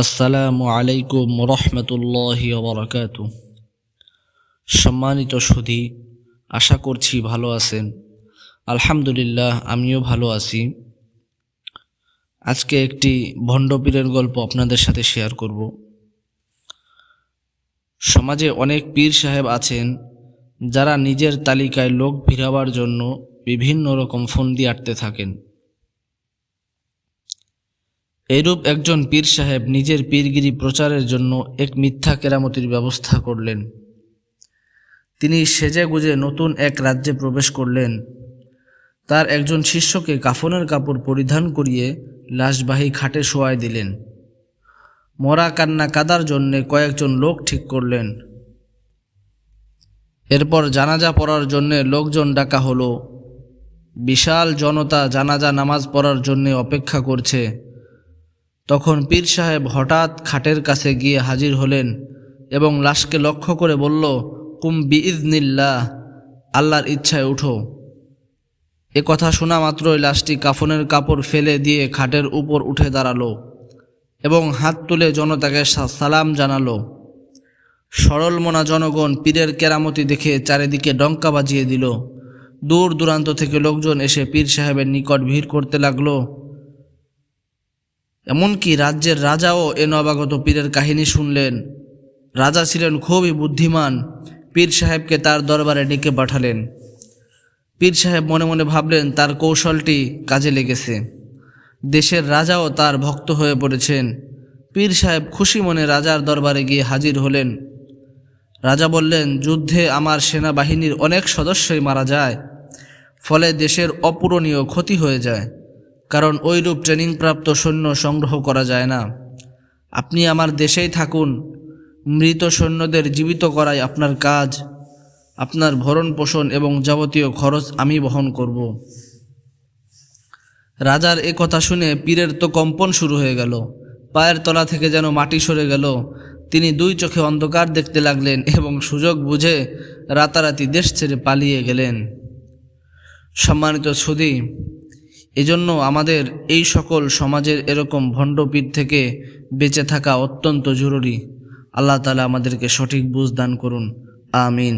আসসালামু আলাইকুম রহমতুল্লাহ বরকাত। সম্মানিত সুধী, আশা করছি ভালো আছেন। আলহামদুলিল্লাহ, আমিও ভালো আছি। আজকে একটি ভণ্ডপীরের গল্প আপনাদের সাথে শেয়ার করব। সমাজে অনেক পীর সাহেব আছেন, যারা নিজের তালিকায় লোক ভিড়াবার জন্য বিভিন্ন রকম ফন্দি আটতে থাকেন। এরূপ একজন পীর সাহেব নিজের পীরগিরি প্রচারের জন্য এক মিথ্যা কেরামতির ব্যবস্থা করলেন। তিনি সেজে গুজে নতুন এক রাজ্যে প্রবেশ করলেন। তার একজন শিষ্যকে কাফনের কাপড় পরিধান করিয়ে লাশবাহী খাটে শোয়ায় দিলেন। মরা কান্না কাদার জন্যে কয়েকজন লোক ঠিক করলেন। এরপর জানাজা পড়ার জন্যে লোকজন ডাকা হলো। বিশাল জনতা জানাজা নামাজ পড়ার জন্যে অপেক্ষা করছে। তখন পীর সাহেব হঠাৎ খাটের কাছে গিয়ে হাজির হলেন এবং লাশকে লক্ষ্য করে বলল, কুম বিইজনিল্লাহ আল্লাহর ইচ্ছায় উঠো। এ কথা শোনা মাত্রই লাশটি কাফনের কাপড় ফেলে দিয়ে খাটের উপর উঠে দাঁড়াল এবং হাত তুলে জনতাকে সালাম জানালো। সরলমনা জনগণ পীরের কেরামতি দেখে চারিদিকে ডঙ্কা বাজিয়ে দিল। দূর দূরান্ত থেকে লোকজন এসে পীর সাহেবের নিকট ভিড় করতে লাগল। এমনকি রাজ্যের রাজাও এ নবাগত পীরের কাহিনী শুনলেন। রাজা ছিলেন খুবই বুদ্ধিমান। পীর সাহেবকে তার দরবারে ডেকে পাঠালেন। পীর সাহেব মনে মনে ভাবলেন, তার কৌশলটি কাজে লেগেছে। দেশের রাজাও তার ভক্ত হয়ে পড়েছেন। পীর সাহেব খুশি মনে রাজার দরবারে গিয়ে হাজির হলেন। রাজা বললেন, যুদ্ধে আমার সেনাবাহিনীর অনেক সদস্যই মারা যায়। ফলে দেশের অপূরণীয় ক্ষতি হয়ে যায়। কারণ ওইরূপ ট্রেনিংপ্রাপ্ত সৈন্য সংগ্রহ করা যায় না। আপনি আমার দেশেই থাকুন, মৃত সৈন্যদের জীবিত করাই আপনার কাজ, আপনার ভরণ পোষণ এবং যাবতীয় খরচ আমি বহন করব। রাজার এ কথা শুনে পীরের তো কম্পন শুরু হয়ে গেল। পায়ের তলা থেকে যেন মাটি সরে গেল। তিনি দুই চোখে অন্ধকার দেখতে লাগলেন এবং সুযোগ বুঝে রাতারাতি দেশ ছেড়ে পালিয়ে গেলেন। সম্মানিত সুদী এজন্য আমাদের এই সকল সমাজের এরকম ভণ্ডপীঠ থেকে বেঁচে থাকা অত্যন্ত জরুরি। আল্লাহ তালা আমাদেরকে সঠিক বুঝদান করুন। আমিন।